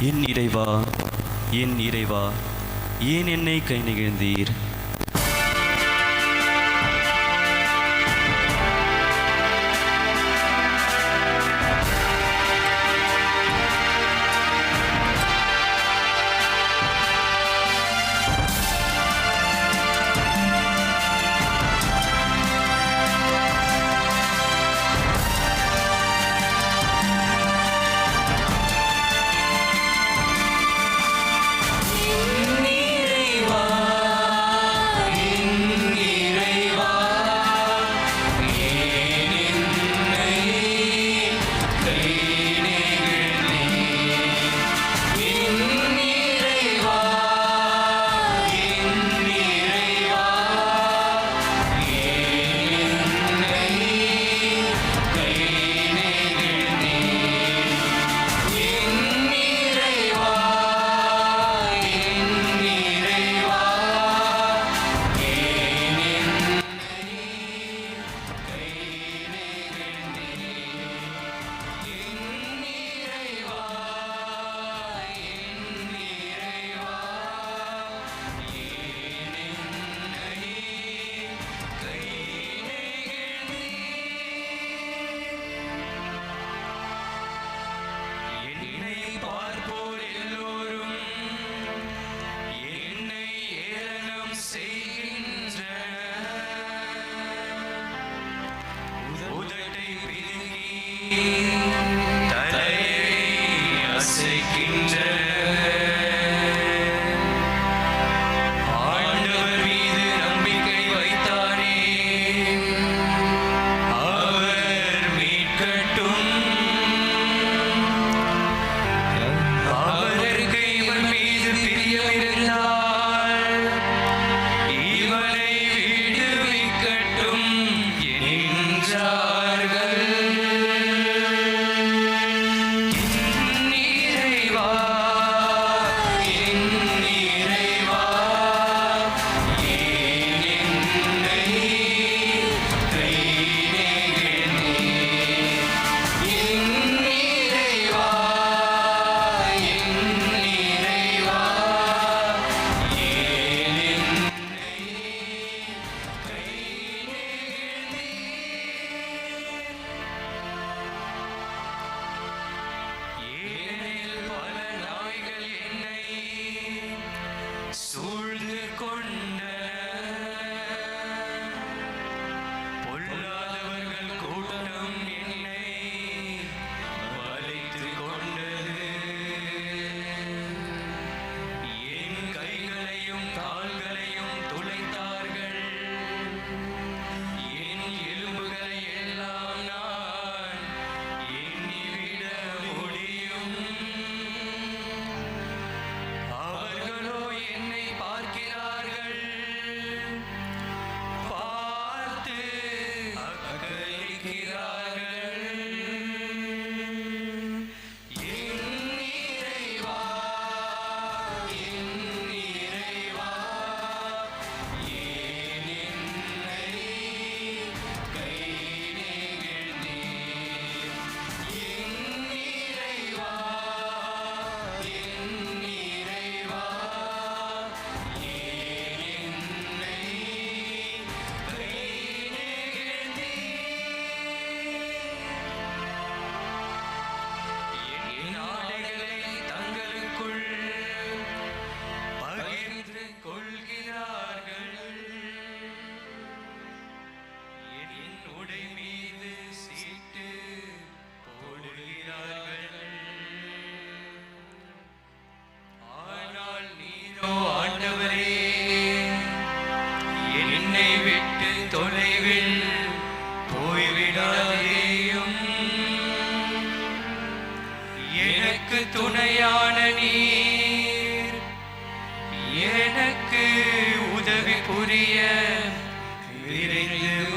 என் இறைவா என் இறைவா ஏன் என்னை கை நிகழ்ந்தீர் Amen. எனக்கு துணையான நீர். எனக்கு உதவி புரிய விரைந்து